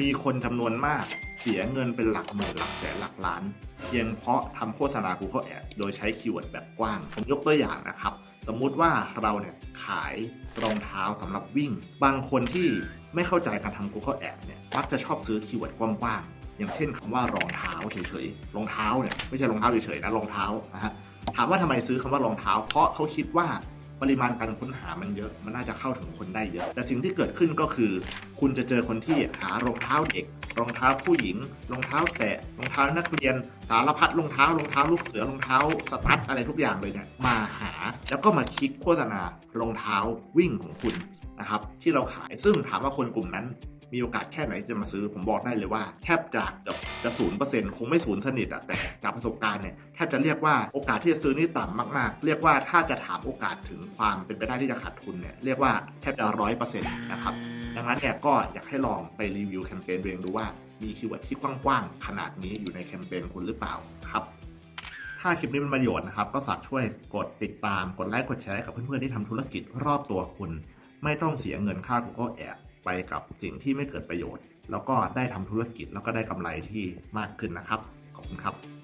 มีคนจำนวนมากเสียเงินเป็นหลักหมื่นหลักแสนหลักล้าน เพียงเพราะทำโฆษณา Google Ads โดยใช้คีย์เวิร์ดแบบกว้าง ผมยกตัวอย่างนะครับ สมมุติว่าเราเนี่ยขายรองเท้าสำหรับวิ่ง บางคนที่ไม่เข้าใจการทำ Google Ads เนี่ยมักจะชอบซื้อคีย์เวิร์ดกว้างๆ อย่างเช่นคำว่ารองเท้าเฉยๆ รองเท้าเนี่ยไม่ใช่รองเท้าเฉยๆนะรองเท้านะฮะ ถามว่าทำไมซื้อคำว่ารองเท้า เพราะเขาคิดว่า ปริมาณการค้นหามันเยอะ มันน่าจะเข้าถึงคนได้เยอะ แต่สิ่งที่เกิดขึ้นก็คือ คุณจะเจอคนที่หารองเท้าเด็ก รองเท้าผู้หญิง รองเท้าแตะ รองเท้านักเรียน สารพัดรองเท้ารองเท้าลูกเสือรองเท้าสตั๊ดอะไรทุกอย่างเลยเนี่ยมาหาแล้วก็มาคลิกโฆษณารองเท้าวิ่งของคุณนะครับที่เราขายซึ่งถามว่าคนกลุ่มนั้นมีโอกาสแค่ไหนจะมาซื้อผมบอกได้เลยว่า แทบจะเกือบ จะศูนย์เปอร์เซ็นต์คงไม่ศูนย์สนิทอะแต่จากประสบการณ์เนี่ยแทบจะเรียกว่าโอกาสที่จะซื้อนี่ต่ำมากๆ เรียกว่าถ้าจะถามโอกาสถึงความเป็นไปได้ที่จะขาดทุนเนี่ยเรียกว่าแทบจะร้อยเปอร์เซ็นต์นะครับดังนั้นเนี่ยก็อยากให้ลองไปรีวิวแคมเปญเองดูว่ามีคีย์เวิร์ดที่กว้างๆ ขนาดนี้อยู่ในแคมเปญคุณหรือเปล่าครับ ถ้าคลิปนี้เป็นประโยชน์นะครับ ก็ฝากช่วยกดติดตาม กดไลค์ กดแชร์กับเพื่อนๆ ที่ทำธุรกิจรอบตัวคุณ ไม่ต้องเสียเงินค่า Google Ads ไปกับสิ่งที่ไม่เกิดประโยชน์ แล้วก็ได้ทำธุรกิจแล้วก็ได้กำไรที่มากขึ้นนะครับ ขอบคุณครับ